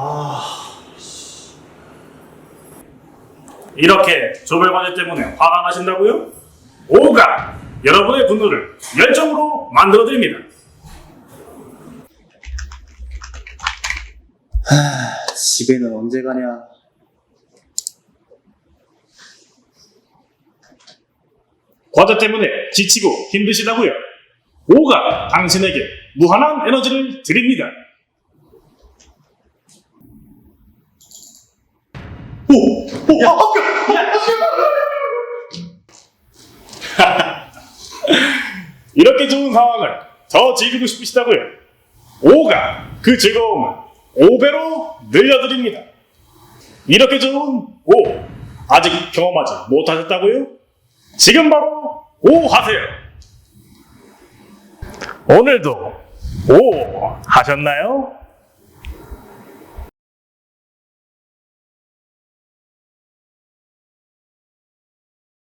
아. 이렇게 조별과제 때문에 화가 나신다고요? 오가 여러분의 분노를 열정으로 만들어 드립니다. 집에는 언제 가냐? 과제 때문에 지치고 힘드시다고요? 오가 당신에게 무한한 에너지를 드립니다. 오! 오! 야, 합격! 이렇게 좋은 상황을 더 즐기고 싶으시다고요? 5가 그 즐거움을 5배로 늘려드립니다. 이렇게 좋은 5 아직 경험하지 못하셨다고요? 지금 바로 5 하세요. 오늘도 5 하셨나요?